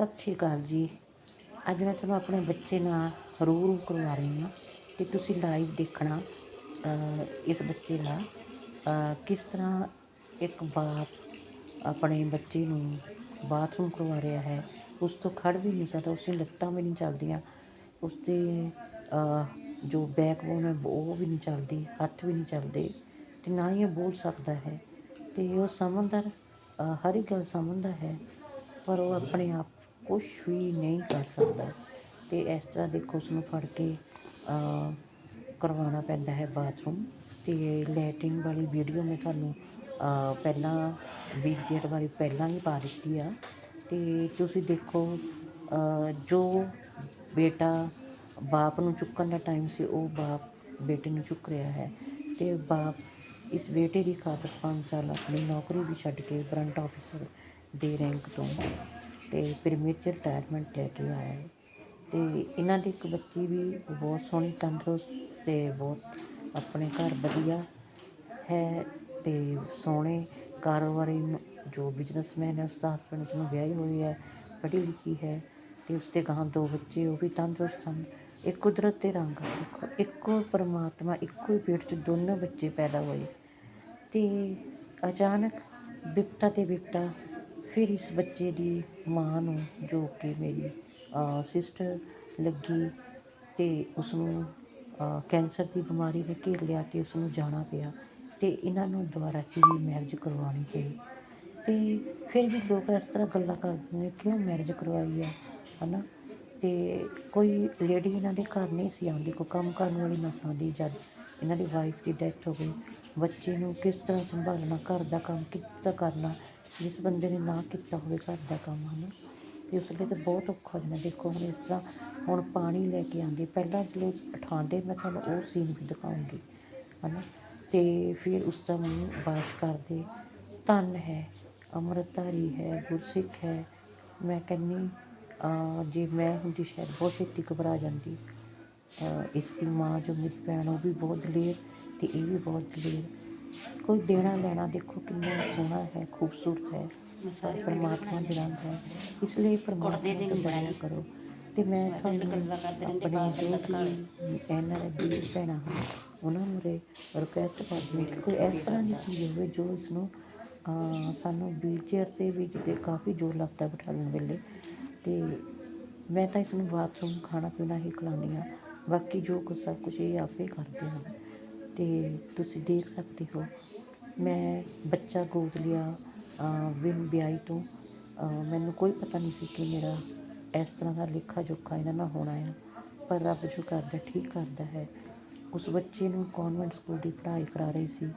ਸਤਿ ਸ਼੍ਰੀ ਅਕਾਲ ਜੀ। ਅੱਜ ਮੈਂ ਤੁਹਾਨੂੰ ਆਪਣੇ ਬੱਚੇ ਨਾਲ ਰੂਬਰੂ ਕਰਵਾ ਰਹੀ ਹਾਂ ਕਿ ਤੁਸੀਂ ਲਾਈਵ ਦੇਖਣਾ ਇਸ ਬੱਚੇ ਨਾਲ ਕਿਸ ਤਰ੍ਹਾਂ ਇੱਕ ਬਾਪ ਆਪਣੇ ਬੱਚੇ ਨੂੰ ਬਾਥਰੂਮ ਕਰਵਾ ਰਿਹਾ ਹੈ। ਉਸ ਤੋਂ ਖੜ ਵੀ ਨਹੀਂ ਸਕਦਾ ਉਸਦੀਆਂ ਲੱਤਾਂ ਵੀ ਨਹੀਂ ਚੱਲਦੀਆਂ ਉਸਦੇ ਅ, ਜੋ ਬੈਕਬੋਨ ਹੈ ਉਹ ਵੀ ਨਹੀਂ ਚੱਲਦੀ ਹੱਥ ਵੀ ਨਹੀਂ ਚੱਲਦੇ ਤੇ ਨਾ ਹੀ ਇਹ ਬੋਲ ਸਕਦਾ ਹੈ। ਤੇ ਉਹ ਸਮਝਦਾ ਹਰ ਇੱਕ ਗੱਲ ਸਮਝਦਾ ਹੈ ਪਰ ਉਹ ਆਪਣੇ ਆਪ ਕੁਛ ਵੀ ਨਹੀਂ ਕਰ ਸਕਦਾ। ਅਤੇ ਇਸ ਤਰ੍ਹਾਂ ਦੇਖੋ ਉਸਨੂੰ ਫੜ ਕੇ ਕਰਵਾਉਣਾ ਪੈਂਦਾ ਹੈ ਬਾਥਰੂਮ। ਅਤੇ ਲੈਟਰਿਨ ਵਾਲੀ ਵੀਡੀਓ ਮੈਂ ਤੁਹਾਨੂੰ ਪਹਿਲਾਂ ਪਹਿਲਾਂ ਵੀਡੀਓ ਵਾਲੀ ਪਹਿਲਾਂ ਹੀ ਪਾ ਦਿੱਤੀ ਆ। ਅਤੇ ਤੁਸੀਂ ਦੇਖੋ ਜੋ ਬੇਟਾ ਬਾਪ ਨੂੰ ਚੁੱਕਣ ਦਾ ਟਾਈਮ ਸੀ, ਉਹ ਬਾਪ ਬੇਟੇ ਨੂੰ ਚੁੱਕ ਰਿਹਾ ਹੈ। ਅਤੇ ਬਾਪ ਇਸ ਬੇਟੇ ਦੀ ਖਾਤਰ 5 ਸਾਲ ਆਪਣੀ ਨੌਕਰੀ ਵੀ ਛੱਡ ਕੇ ਫਰੰਟ ਆਫਿਸਰ ਦੇ ਰੈਂਕ ਤੋਂ ਤੇ ਪ੍ਰੀਮੇਚਰ ਰਿਟਾਇਰਮੈਂਟ ਲੈ ਕੇ ਆਇਆ ਹੈ। ਤੇ ਇਹਨਾਂ ਦੀ ਇੱਕ ਬੱਚੀ ਵੀ ਬਹੁਤ ਸੋਹਣੀ ਤੰਦਰੁਸਤ ਅਤੇ ਬਹੁਤ ਆਪਣੇ ਘਰ ਵਧੀਆ ਹੈ ਅਤੇ ਸੋਹਣੇ ਕਾਰੋਬਾਰੀ ਜੋ ਬਿਜ਼ਨਸਮੈਨ ਹੈ, ਉਸਦਾ ਹਸਬੈਂਡ ਉਸਨੂੰ ਵਿਆਹੀ ਹੋਈ ਹੈ, ਪੜ੍ਹੀ ਲਿਖੀ ਹੈ ਅਤੇ ਉਸਦੇ ਅਗਾਂਹ ਦੋ ਬੱਚੇ, ਉਹ ਵੀ ਤੰਦਰੁਸਤ ਹਨ। ਇਹ ਕੁਦਰਤ ਦੇ ਰੰਗ ਆ, ਦੇਖੋ, ਇੱਕੋ ਪਰਮਾਤਮਾ, ਇੱਕੋ ਹੀ ਪੇਟ 'ਚ ਦੋਨੋਂ ਬੱਚੇ ਪੈਦਾ ਹੋਏ। ਅਤੇ ਅਚਾਨਕ ਬਿਪਤਾ ਤੇ ਬਿਪਤਾ ਫਿਰ ਇਸ ਬੱਚੇ ਦੀ ਮਾਂ ਨੂੰ ਜੋ ਕਿ ਮੇਰੀ ਸਿਸਟਰ ਲੱਗੀ ਅਤੇ ਉਸਨੂੰ ਕੈਂਸਰ ਦੀ ਬਿਮਾਰੀ ਨੇ ਘੇਰ ਲਿਆ ਅਤੇ ਉਸਨੂੰ ਜਾਣਾ ਪਿਆ ਅਤੇ ਇਹਨਾਂ ਨੂੰ ਦੁਬਾਰਾ ਚੀਰੀ ਮੈਰਿਜ ਕਰਵਾਉਣੀ ਪਈ। ਅਤੇ ਫਿਰ ਵੀ ਲੋਕ ਇਸ ਤਰ੍ਹਾਂ ਗੱਲਾਂ ਕਰਦੇ ਨੇ, ਕਿਉਂ ਮੈਰਿਜ ਕਰਵਾਈ ਆ? ਹੈ ਨਾ ਤੇ ਕੋਈ ਲੇਡੀ ਇਹਨਾਂ ਦੇ ਘਰ ਨਹੀਂ ਸੀ ਆਉਂਦੀ, ਕੋਈ ਕੰਮ ਕਰਨ ਵਾਲੀ ਨਾ ਸਾਂਦੀ ਜਦ ਇਹਨਾਂ ਦੀ ਵਾਈਫ ਦੀ ਡੈਥ ਹੋ ਗਈ, ਬੱਚੇ ਨੂੰ ਕਿਸ ਤਰ੍ਹਾਂ ਸੰਭਾਲਣਾ, ਘਰ ਦਾ ਕੰਮ ਕਿਸ ਤਰ੍ਹਾਂ ਕਰਨਾ, ਜਿਸ ਬੰਦੇ ਨੇ ਨਾ ਕੀਤਾ ਹੋਵੇ ਘਰ ਦਾ ਕੰਮ, ਹਨਾ? ਤੇ ਉਸ ਲਈ ਤਾਂ ਬਹੁਤ ਔਖਾ ਹੋ ਜਾਂਦਾ ਦੇਖੋ ਹੁਣ ਇਸ ਤਰ੍ਹਾਂ ਹੁਣ ਪਾਣੀ ਲੈ ਕੇ ਆਉਂਦੇ, ਪਹਿਲਾਂ ਜਦੋਂ ਉਠਾਉਂਦੇ, ਮੈਂ ਤੁਹਾਨੂੰ ਉਹ ਸੀਨ ਵੀ ਦਿਖਾਉਂਗੀ, ਹਨਾ? ਤੇ ਫਿਰ ਉਸ ਦਾ ਮੂੰਹ ਵਾਸ਼ ਕਰਦੇ, ਧਨ ਹੈ, ਅੰਮ੍ਰਿਤਧਾਰੀ ਹੈ, ਗੁਰਸਿੱਖ ਹੈ, ਮੈਂ ਕਹਿੰਨੀ ਜੇ ਮੈਂ ਹੁੰਦੀ ਸ਼ਾਇਦ ਬਹੁਤ ਛੇਤੀ ਘਬਰਾ ਜਾਂਦੀ ਇਸ ਦੀ ਮਾਂ ਜੋ ਮੇਰੀ ਭੈਣ ਉਹ ਵੀ ਬਹੁਤ ਦਲੇਰ ਤੇ ਇਹ ਵੀ ਬਹੁਤ ਦਲੇਰ। ਕੋਈ ਦੇਣਾ ਲੈਣਾ ਦੇਖੋ ਕਿੰਨਾ ਸੋਹਣਾ ਹੈ ਖੂਬਸੂਰਤ ਹੈ ਪਰਮਾਤਮਾ ਦੇ ਰੰਗ ਹੈ ਇਸ ਲਈ ਪਰਮਾਤਮਾ ਤੋਂ ਦਇਆ ਕਰੋ। ਤੇ ਮੈਂ ਤੁਹਾਨੂੰ ਆਪਣੀ ਜੋ ਕਿ ਇਹਨਾਂ ਦੇ ਭੈਣਾਂ ਹਨ ਉਹਨਾਂ ਨੂੰ ਰਿਕੁਐਸਟ ਕਰਦੀ ਹਾਂ ਕਿ ਕੋਈ ਇਸ ਤਰ੍ਹਾਂ ਦੀ ਚੀਜ਼ ਹੋਵੇ ਜੋ ਇਸ ਨੂੰ ਸਾਨੂੰ ਵੀਲਚੇਅਰ ਤੇ ਵੀ ਜਿੱਤੇ ਕਾਫੀ ਜ਼ੋਰ ਲੱਗਦਾ ਬਿਠਾਉਣ ਵੇਲੇ। ਤੇ ਮੈਂ ਤਾਂ ਇਸ ਨੂੰ ਬਾਥਰੂਮ ਖਾਣਾ ਪੀਣਾ ਹੀ ਖਿਲਾਉਂਦੀ ਹਾਂ। ਬਾਕੀ ਜੋ ਕੁਛ ਸਭ ਕੁਛ ਇਹ ਆਪੇ ਕਰਦੇ ਹਨ। ਅਤੇ ਤੁਸੀਂ ਦੇਖ ਸਕਦੇ ਹੋ, ਮੈਂ ਬੱਚਾ ਗੋਦ ਲਿਆ ਬਿਨ ਵਿਆਹੀ ਤੋਂ। ਮੈਨੂੰ ਕੋਈ ਪਤਾ ਨਹੀਂ ਸੀ ਕਿ ਮੇਰਾ ਇਸ ਤਰ੍ਹਾਂ ਦਾ ਲੇਖਾ ਜੋਖਾ ਇਹਨਾਂ ਨਾਲ ਹੋਣਾ ਆ। ਪਰ ਰੱਬ ਜੋ ਕਰਦਾ, ਠੀਕ ਕਰਦਾ ਹੈ। ਉਸ ਬੱਚੇ ਨੂੰ ਕਨਵੈਂਟ ਸਕੂਲ ਦੀ ਪੜ੍ਹਾਈ ਕਰਾ ਰਹੀ ਸੀ।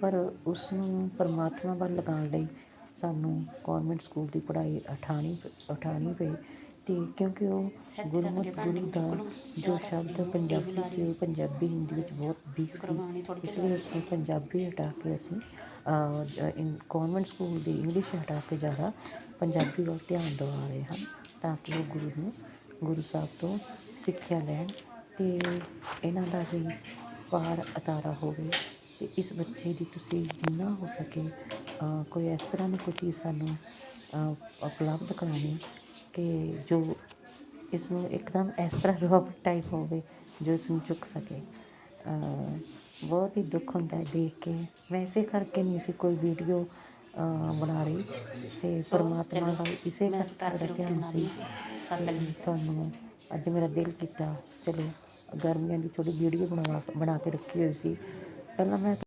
ਪਰ ਉਸ ਨੂੰ ਪਰਮਾਤਮਾ ਵੱਲ ਲਗਾਉਣ ਲਈ ਸਾਨੂੰ ਕਨਵੈਂਟ ਸਕੂਲ ਦੀ ਪੜ੍ਹਾਈ ਉਠਾਣੀ ਉਠਾਣੀ ਪਈ ਤੇ ਕਿਉਂਕਿ ਉਹ ਗੁਰਮਤਿ ਗੁਰੂ ਦਾ ਜੋ ਸ਼ਬਦ ਪੰਜਾਬੀ ਸੀ ਉਹ ਪੰਜਾਬੀ ਹਿੰਦੀ ਵਿੱਚ ਬਹੁਤ ਵੀਕ ਸੀ। ਇਸ ਲਈ ਉਸ ਨੂੰ ਪੰਜਾਬੀ ਹਟਾ ਕੇ ਅਸੀਂ ਕਨਵੈਂਟ ਸਕੂਲ ਦੀ ਇੰਗਲਿਸ਼ ਹਟਾ ਕੇ ਜ਼ਿਆਦਾ ਪੰਜਾਬੀ ਵੱਲ ਧਿਆਨ ਦਿਵਾ ਰਹੇ ਹਾਂ ਤਾਂ ਕਿ ਉਹ ਗੁਰੂ ਨੂੰ ਗੁਰੂ ਸਾਹਿਬ ਤੋਂ ਸਿੱਖਿਆ ਲੈਣ ਤੇ ਇਹਨਾਂ ਦਾ ਵੀ ਪਾਰ ਅਤਾਰਾ ਹੋਵੇ ਤੇ ਇਸ ਬੱਚੇ ਦੀ ਤੁਸੀਂ ਜਿੰਨਾ ਹੋ ਸਕੇ ਕੋਈ ਇਸ ਤਰ੍ਹਾਂ ਦੀ ਕੋਈ ਚੀਜ਼ ਸਾਨੂੰ ਉਪਲਬਧ ਕਰਾਉਣੀ ਕਿ ਜੋ ਇਸ ਨੂੰ ਇੱਕਦਮ ਇਸ ਤਰ੍ਹਾਂ ਰੋਬਟ ਟਾਈਪ ਹੋਵੇ ਜੋ ਇਸ ਨੂੰ ਚੁੱਕ ਸਕੇ। ਬਹੁਤ ਹੀ ਦੁੱਖ ਹੁੰਦਾ ਦੇਖ ਕੇ। ਇਸੇ ਕਰਕੇ ਨਹੀਂ ਸੀ ਕੋਈ ਵੀਡੀਓ ਬਣਾ ਰਹੀ ਤੇ ਪਰਮਾਤਮਾ ਦਾ ਇਸੇ ਕਰਕੇ ਧਿਆਨ ਸੀ ਤੁਹਾਨੂੰ ਅੱਜ ਮੇਰਾ ਦਿਲ ਕੀਤਾ ਚਲੋ ਗਰਮੀਆਂ ਦੀ ਥੋੜੀ ਵੀਡੀਓ ਬਣਾ ਬਣਾ ਕੇ ਰੱਖੀ ਹੋਈ ਸੀ। ਪਹਿਲਾਂ ਮੈਂ